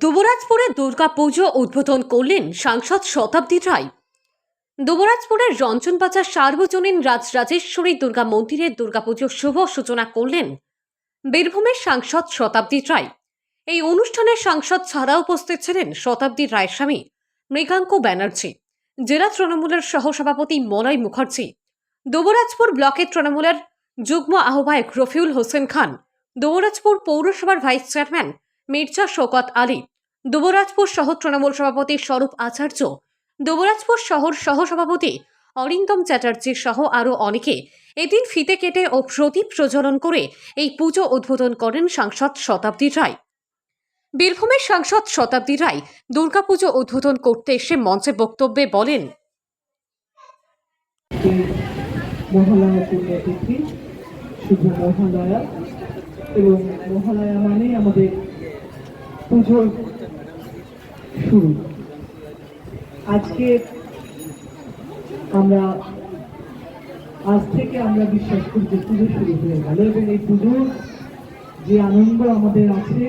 দুবরাজপুরে দুর্গাপুজো উদ্বোধন করলেন সাংসদ শতাব্দী রায়। দুবরাজপুরের রঞ্জনবাজার সার্বজনীন রাজরাজেশ্বরী দুর্গা মন্দিরের দুর্গাপুজোর শুভ সূচনা করলেন বীরভূমের সাংসদ শতাব্দী রায়। এই অনুষ্ঠানে সাংসদ ছাড়া উপস্থিত ছিলেন শতাব্দী রায়ের স্বামী মৃগাঙ্ক ব্যানার্জি, জেলা তৃণমূলের সহসভাপতি মলয় মুখার্জি, দুবরাজপুর ব্লকের তৃণমূলের যুগ্ম আহ্বায়ক রফিউল হোসেন খান, দুবরাজপুর পৌরসভার ভাইস চেয়ারম্যান মির্জা শওকত আলী, দুবরাজপুর শহর তৃণমূল সভাপতি স্বরূপ আচার্য, দুবরাজপুর শহর সহসভাপতি অরিন্দম চ্যাটার্জি সহ আরও অনেকে এদিন ফিতে কেটে ও প্রদীপ প্রজ্বলন করে এই পুজো উদ্বোধন করেন সাংসদ শতাব্দী রায়। বীরভূমের সাংসদ শতাব্দী রায় দুর্গাপুজো উদ্বোধন করতে এসে মঞ্চে বক্তব্যে বলেন মহালয়া এবং আজকে আমরা, আজ থেকে আমরা বিশ্বাস করি যে পুজো শুরু হয়ে গেল এবং এই পুজোর যে আনন্দ আমাদের আছে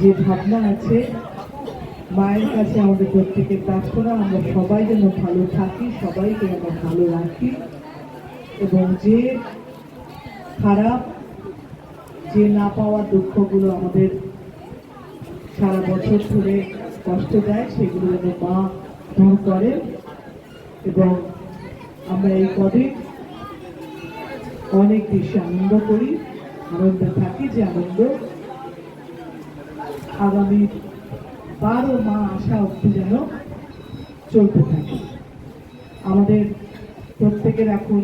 যে ভাবনা আছে, মায়ের কাছে আমাদের প্রত্যেকের প্রার্থনা, আমরা সবাই যেন ভালো থাকি, সবাইকে যেন ভালো রাখি। এবং যে খারাপ, যে না পাওয়ার দুঃখগুলো আমাদের সারা বছর ধরে কষ্ট দেয়, সেগুলো যেন মা দূর করে। এবং আমরা এই কদিন অনেক বেশি আনন্দ করি, আনন্দে থাকি যে আনন্দ আগামী বারো মা আসা অব্দি যেন চলতে থাকে। আমাদের প্রত্যেকের এখন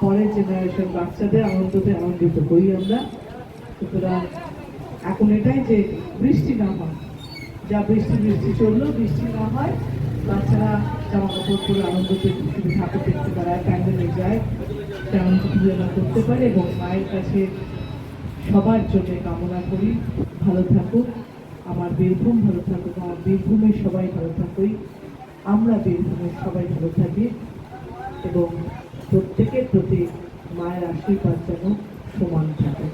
পরের জেনারেশন বাচ্চাদের আনন্দতে আনন্দিত করি আমরা। সুতরাং এখন এটাই যে বৃষ্টি না হয়, যা বৃষ্টি বৃষ্টি চলল, বৃষ্টি না হয়, বাচ্চারা জামা কাপড় পরে আনন্দতে শুধু ঠাকুর দেখতে পারায় প্যান্ডেলে যায়, তেমন যেন করতে পারে এবং মায়ের কাছে সবার জন্য কামনা করি। ভালো থাকুক আমার বীরভূম ভালো থাকুক, আমার বীরভূমের সবাই ভালো থাকুক, আমরা বীরভূমের সবাই ভালো থাকি এবং প্রত্যেকের প্রতি মায়ের আশীর্বাদ যেন সমান থাকে।